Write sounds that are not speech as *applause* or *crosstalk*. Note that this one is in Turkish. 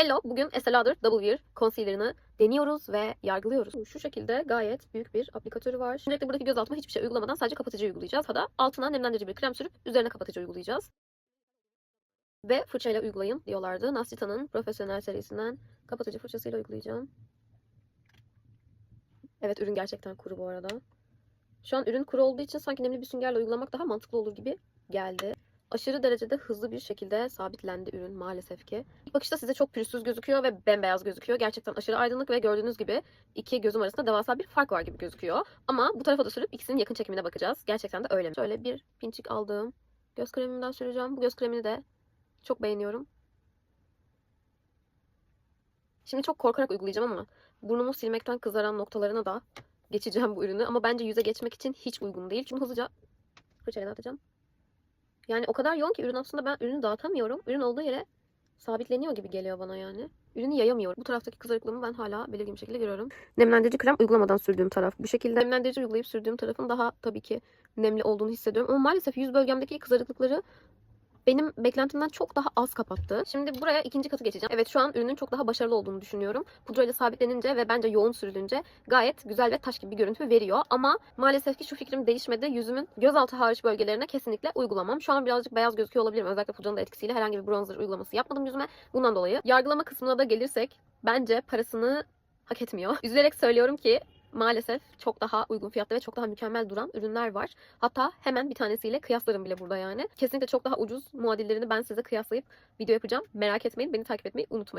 Hello, bugün Lauder Double Wear Concealer'ını deniyoruz ve yargılıyoruz. Şu şekilde gayet büyük bir aplikatörü var. Öncelikle buradaki göz altıma hiçbir şey uygulamadan sadece kapatıcı uygulayacağız. Hatta altına nemlendirici bir krem sürüp üzerine kapatıcı uygulayacağız. Ve fırçayla uygulayın diyorlardı. Nascita'nın profesyonel serisinden kapatıcı fırçasıyla uygulayacağım. Evet ürün gerçekten kuru bu arada. Şu an ürün kuru olduğu için sanki nemli bir süngerle uygulamak daha mantıklı olur gibi geldi. Aşırı derecede hızlı bir şekilde sabitlendi ürün maalesef ki. İlk bakışta size çok pürüzsüz gözüküyor ve bembeyaz gözüküyor. Gerçekten aşırı aydınlık ve gördüğünüz gibi iki gözüm arasında devasa bir fark var gibi gözüküyor. Ama bu tarafa da sürüp ikisinin yakın çekimine bakacağız. Gerçekten de öyle? Şöyle bir pinçik aldığım göz kremimden süreceğim. Bu göz kremini de çok beğeniyorum. Şimdi çok korkarak uygulayacağım ama burnumu silmekten kızaran noktalarına da geçeceğim bu ürünü. Ama bence yüze geçmek için hiç uygun değil. Çünkü hızlıca fırçayla dağıtacağım. Yani o kadar yoğun ki ürün aslında ben ürünü dağıtamıyorum. Ürün olduğu yere sabitleniyor gibi geliyor bana yani. Ürünü yayamıyorum. Bu taraftaki kızarıklığımı ben hala belirgin bir şekilde görüyorum. Nemlendirici krem uygulamadan sürdüğüm taraf. Bu şekilde nemlendirici uygulayıp sürdüğüm tarafın daha tabii ki nemli olduğunu hissediyorum. Ama maalesef yüz bölgemdeki kızarıklıkları benim beklentimden çok daha az kapattı. Şimdi buraya ikinci katı geçeceğim. Evet şu an ürünün çok daha başarılı olduğunu düşünüyorum. Pudrayla sabitlenince ve bence yoğun sürülünce gayet güzel ve taş gibi bir görüntü veriyor. Ama maalesef ki şu fikrim değişmedi. Yüzümün gözaltı hariç bölgelerine kesinlikle uygulamam. Şu an birazcık beyaz gözüküyor olabilirim. Özellikle pudranın da etkisiyle herhangi bir bronzer uygulaması yapmadım yüzüme. Bundan dolayı. Yargılama kısmına da gelirsek bence parasını hak etmiyor. *laughs* Üzülerek söylüyorum ki maalesef çok daha uygun fiyatlı ve çok daha mükemmel duran ürünler var. Hatta hemen bir tanesiyle kıyaslarım bile burada yani. Kesinlikle çok daha ucuz muadillerini ben size kıyaslayıp video yapacağım. Merak etmeyin, beni takip etmeyi unutmayın.